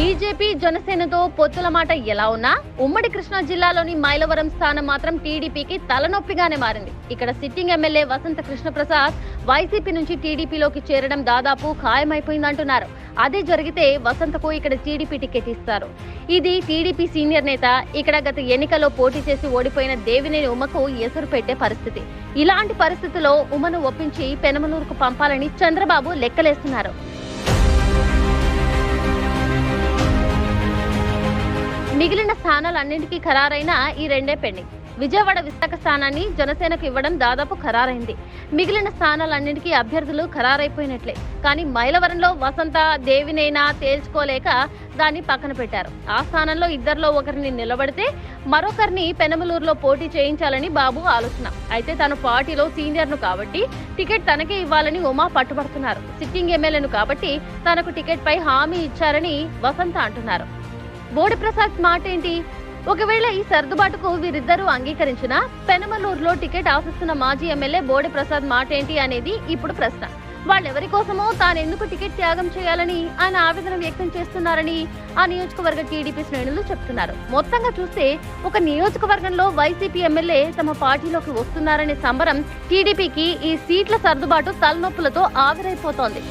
BJP జనసేనతో పొత్తుల మాట ఎలా ఉన్నా ఉమ్మడి కృష్ణా జిల్లాలోని మైలవరం స్థానం మాత్రం టీడీపీకి తలనొప్పిగానే మారింది. ఇక్కడ sitting MLA Vasantha Krishnaprasad YCP నుంచి టీడీపీలోకి చేరడం దాదాపు ఖాయమైపోయిందంటున్నారు. అదే జరిగితే వసంతకు ఇక్కడ టీడీపీ టికెట్ ఇస్తారు. ఇది టీడీపీ సీనియర్ నేత ఇక్కడ గత ఎన్నికల్లో పోటీ చేసి ఓడిపోయిన దేవినేని ఉమ్మకు ఎసురు పెట్టే పరిస్థితి. ఇలాంటి పరిస్థితుల్లో ఉమ్మను ఒప్పించి పెనమలూరుకు పంపాలని చంద్రబాబు లెక్కలేస్తున్నారు. మిగిలిన స్థానాలన్నింటికీ ఖరారైన ఈ రెండే పెండింగ్. విజయవాడ విశాఖ స్థానాన్ని జనసేనకు ఇవ్వడం దాదాపు ఖరారైంది. మిగిలిన స్థానాలన్నింటికీ అభ్యర్థులు ఖరారైపోయినట్లే. కానీ మైలవరంలో వసంత దేవినైనా తేల్చుకోలేక దాన్ని పక్కన పెట్టారు. ఆ స్థానంలో ఇద్దరిలో ఒకరిని నిలబడితే మరొకరిని పెనమలూరులో పోటీ చేయించాలని బాబు ఆలోచన. అయితే తను పార్టీలో సీనియర్ను కాబట్టి టికెట్ తనకే ఇవ్వాలని ఉమా పట్టుబడుతున్నారు. సిట్టింగ్ ఎమ్మెల్యేను కాబట్టి తనకు టికెట్ పై హామీ ఇచ్చారని వసంత అంటున్నారు. బోడి ప్రసాద్ మాట ఏంటి ఒకవేళ ఈ సర్దుబాటుకు వీరిద్దరూ అంగీకరించిన పెనమలూరులో టికెట్ ఆశిస్తున్న మాజీ ఎమ్మెల్యే బోడి ప్రసాద్ మాట ఏంటి అనేది ఇప్పుడు ప్రశ్న. వాళ్ళెవరి కోసమో తాను ఎందుకు టికెట్ త్యాగం చేయాలని ఆయన ఆవేదన వ్యక్తం చేస్తున్నారని ఆ నియోజకవర్గ టీడీపీ శ్రేణులు చెప్తున్నారు. మొత్తంగా చూస్తే ఒక నియోజకవర్గంలో వైసీపీ ఎమ్మెల్యే తమ పార్టీలోకి వస్తున్నారనే సంబరం టీడీపీకి ఈ సీట్ల సర్దుబాటు తలనొప్పులతో ఆవిరైపోతోంది.